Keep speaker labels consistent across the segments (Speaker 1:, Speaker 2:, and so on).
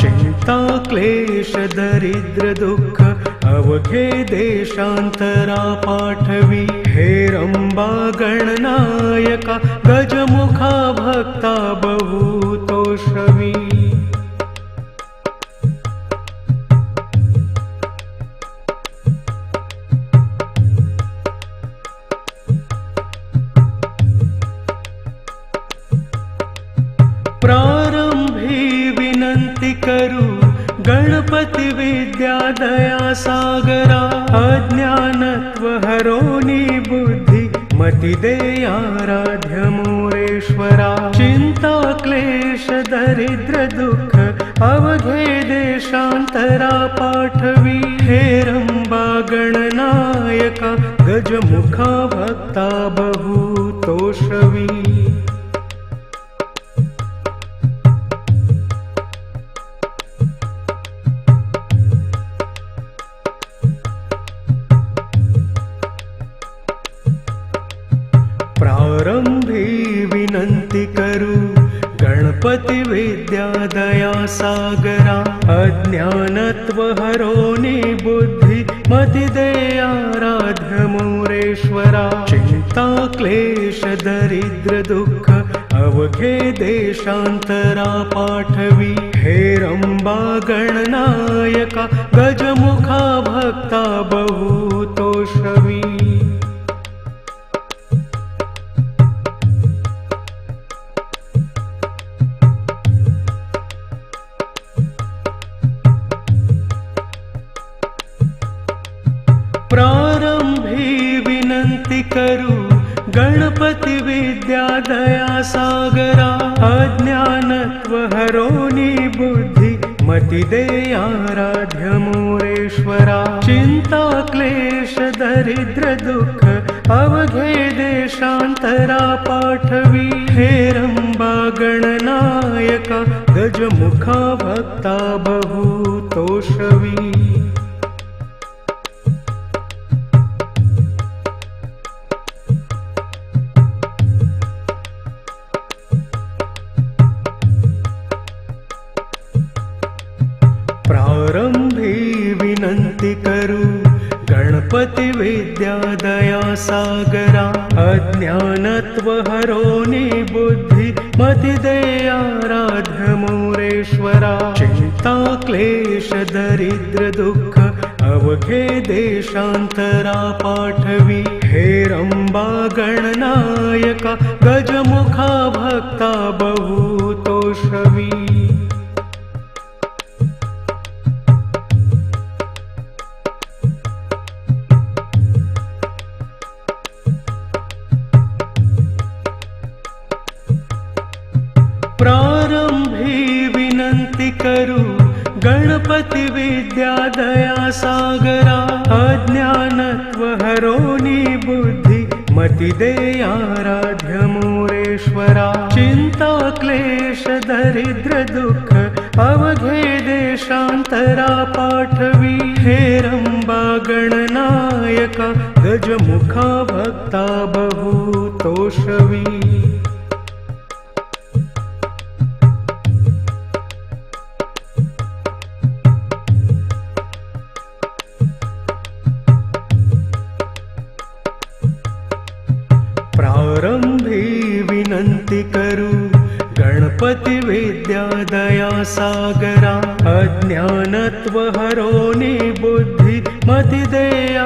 Speaker 1: चिंता क्लेश दरिद्र दुःख अवघे देशांतरा पाठवी। हे रंबा गणनायका गजमुखा भक्ता बहुतोषवी। प्रारंभी विनंती करू। गणपती विद्यादया सागरा अज्ञानत्व हरोनी बुद्धी मति देयाराध्य मोरेश्वरा। चिंता क्लेश दरिद्र दुःख अवघे देशांतरा पाठवी। हे रंबा गणनायका गजमुखा भक्ता बहुतोषवी देयाराध्य मोरेश्वरा चिंता क्लेश, दरिद्र, दुःख, अवघे देशांतरा पाठवी। हे रंबा, गणनायका, गजमुखा, भक्ता, बहुतोषवी। विनंती करू गणपती विद्यादया सागरा अज्ञानत्व हरोनी बुद्धी मति देयाराध्य मोरेश्वरा। चिंता क्लेश दरिद्र दुःख अवघे देशांतरा पाठवी। हे रंबा गणनायका गजमुखा भक्ता बहुतोषवी मोरेश्वरा चिंता क्लेश दरिद्र दुःख अवघे देशांतरा पाठवी। हे रंबा गणनायका गजमुखा भक्ता बहुतोषवी। प्रारंभी विनंती करू गणपती विद्यादया सागरा अज्ञानत्व हरोनी बुद्धी मति देयाराध्य मोरेश्वरा चिंता क्लेश दरिद्र दुःख अवघे देशांतरा पाठवी हे रंबा गणनायका गजमुखा भक्ता बहुतोषवी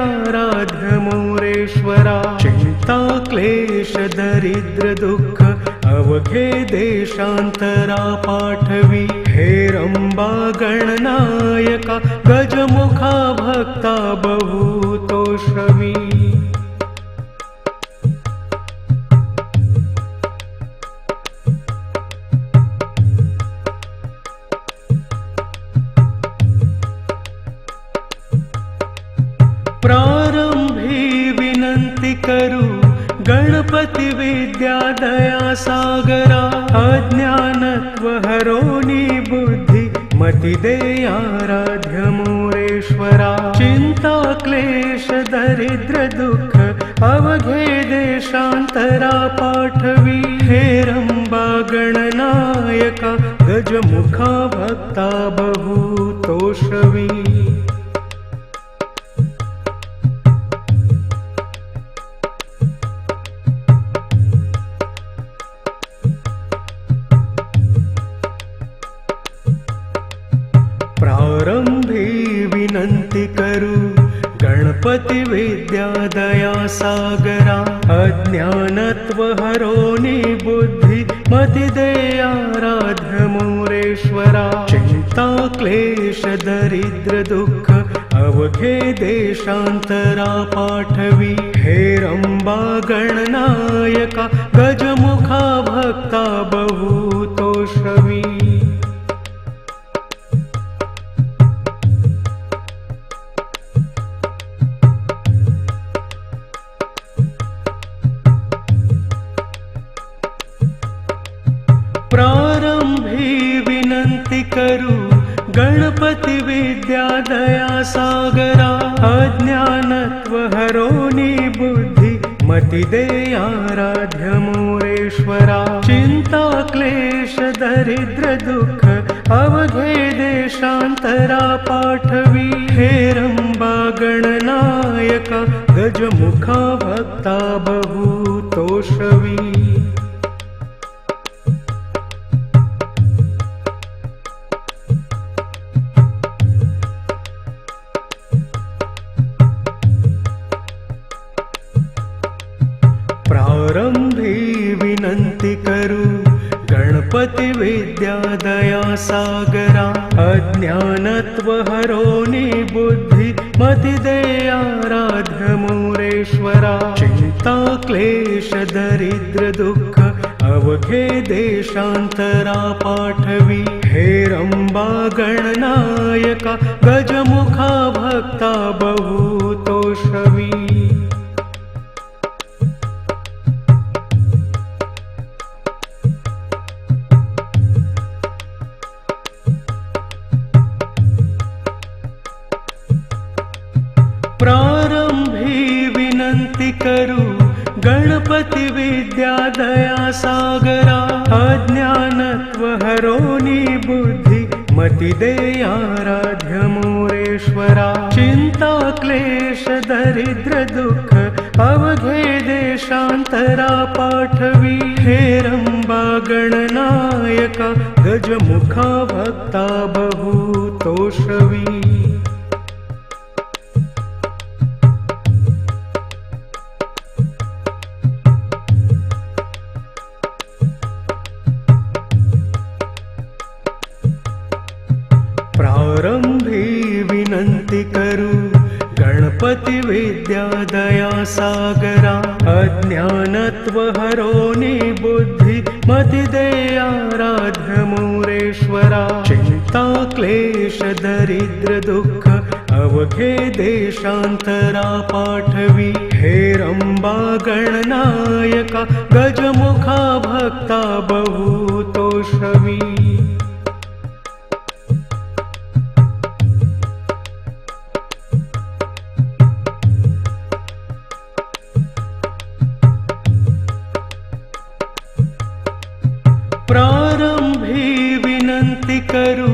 Speaker 1: देयाराध्य मोरेश्वरा चिंता क्लेश दरिद्र दुःख अवघे देशांतरा पाठवी। हे रंबा गणनायका गजमुखा भक्ता बहुतोषवी करू गणपती विद्यादया सागरा अज्ञानत्व हरोनी बुद्धी मति देयाराध्य मोरेश्वरा। क्लेश दरिद्र दुःख अवघे देशान्तरा पाठवी। हेरम्बा गणनायका गजमुखा भक्ता बहुतोषवी गणपति विद्या दया सागरा। अज्ञानत्वहरो निबुद्धि। मतिदेयाराध्य मोरेश्वरा। चिन्ता क्लेश दरिद्र अवघे देशान्तरा पाठवी। हेरम्बा गणनायका। गजमुखा भक्ता बहुतोषवी विनन्ति करु गणपति विद्या दया सागरा अज्ञानत्वहरो निबुद्धि मतिदेयाराध्य मोरेश्वरा। चिन्ता क्लेश दरिद्र दुःख अवघे देशान्तरा पाठवी। हेरम्बा गणनायका गजमुखा भक्ता बहुतोषवी निबुद्धि मतिदेयाराध्य मोरेश्वरा चिन्ता क्लेश दरिद्र दुःख अवघे देशान्तरा पाठवी। हेरम्बा गणनायका गजमुखा भक्ता बहुतोषवी करु गणपति विद्या दया सागरा अज्ञानत्वहरो निबुद्धि मतिदेयाराध्य मोरेश्वरा। चिन्ता क्लेश दरिद्र दुःख अवघे देशान्तरा पाठवी। हेरम्बा गणनायका गजमुखा भक्ता बहुतोषवी सागरा अज्ञानत्वहरो निबुद्धि मतिदेयाराध्य मोरेश्वरा। चिन्ता क्लेश दरिद्र दुःख। अवघे देशान्तरा पाठवी। हेरम्बा गणनायका। गजमुखा भक्ता बहुतोषवी प्रारम्भे विनन्ति करु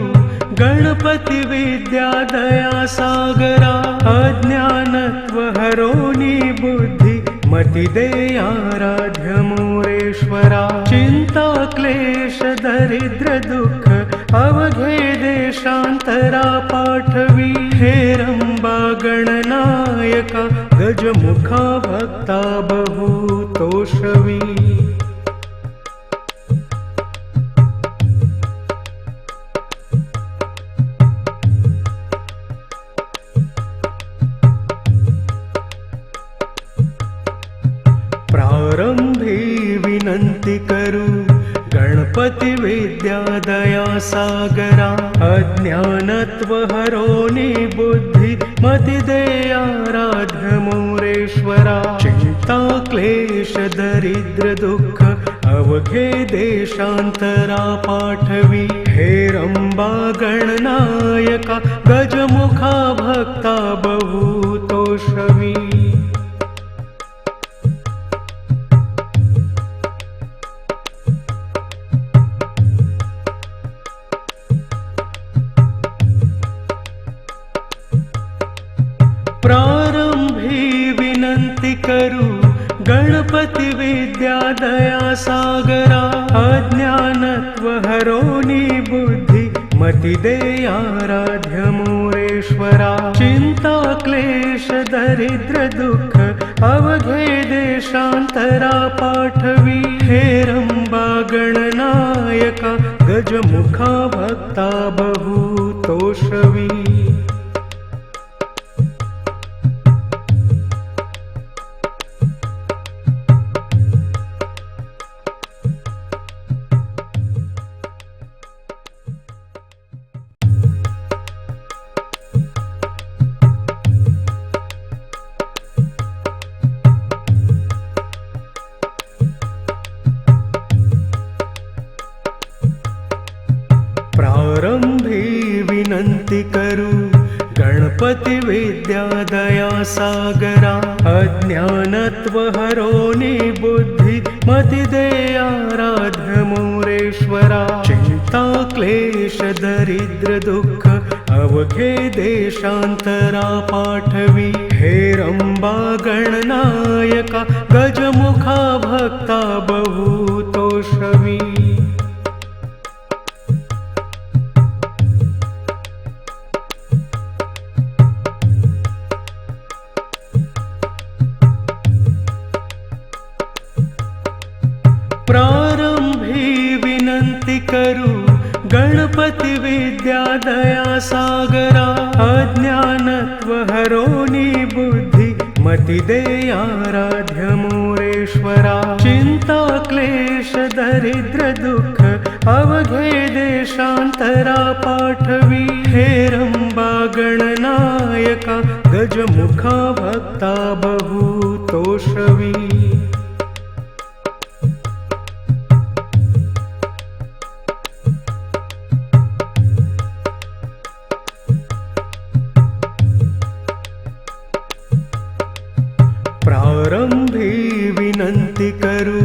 Speaker 1: गणपति विद्या दया सागरा। अज्ञानत्वहरो निबुद्धि मतिदेयाराध्य मोरेश्वरा। चिन्ता क्लेश दरिद्र दुःख अवघे देशान्तरा पाठवी। हेरम्बा गणनायका गजमुखा भक्ता बहुतोषवी अज्ञानत्वहरो निबुद्धि मतिदेयाराध्य मोरेश्वरा। चिन्ता क्लेश दरिद्र दुःख अवघे देशान्तरा पाठवी। हेरम्बा गणनायका गजमुखा भक्ता बहुतोषवी प्रारम्भी विनन्ति करु गणपति विद्यादया सागरा। अज्ञानत्वहरोनि बुद्धि मतिदेयाराध्य मोरेश्वरा। चिन्ता क्लेश दरिद्र दुःख अवघे देशान्तरा पाठवी। हेरम्बा गणनायका गजमुखा भक्ता बहुतोषवी विनन्ति करु गणपति विद्यादया सागरा अज्ञानत्वहरोनि बुद्धि मतिदेयाराध्य मोरेश्वरा चिन्ता क्लेश दरिद्र दुःख अवघे देशान्तरा पाठवी हेरम्बा गणनायका गजमुखा भक्ता बहुतोषवी अज्ञानत्वहरोनि बुद्धि मतिदेयाराध्य मोरेश्वरा। चिन्ता क्लेश दरिद्र दुःख अवघे देशान्तरा पाठवी। हेरम्बा गणनायका गजमुखा भक्ता बहुतोषवी करु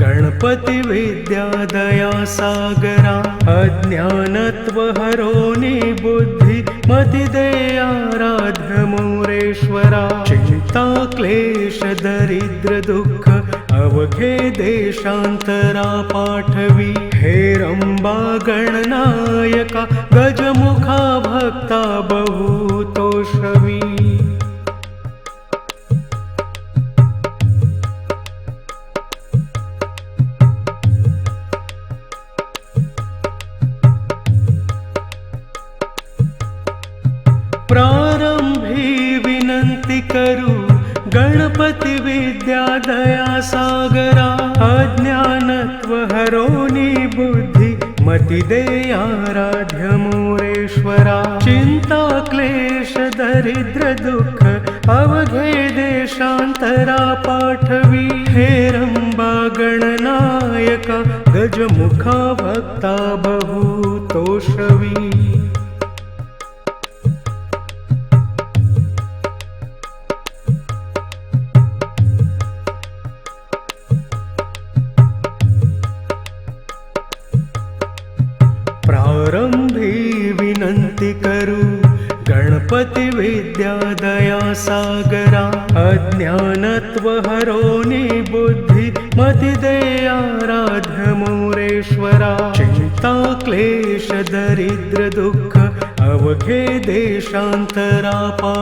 Speaker 1: गणपति विद्यादया सागरा अज्ञानत्वहरोनि बुद्धि मतिदेयाराध्य मोरेश्वरा चिन्ता क्लेश दरिद्र दुःख अवघे देशान्तरा पाठवी हेरम्बा गणनायका गजमुखा भक्ता बहुतोषवी सागरा अज्ञानत्वहरोनि बुद्धि मतिदेयाराध्य मोरेश्वरा चिन्ता क्लेश दरिद्र दुःख अवघे देशान्तरा पाठवी। हेरम्बा गणनायका गजमुखा भक्ता बहुतोषवी करु। गणपति विद्यादया सागरा। अज्ञानत्वहरोनि बुद्धि मतिदेयाराध्य मोरेश्वरा चिन्ता क्लेश दरिद्र दुःख। अवघे देशान्तरा पा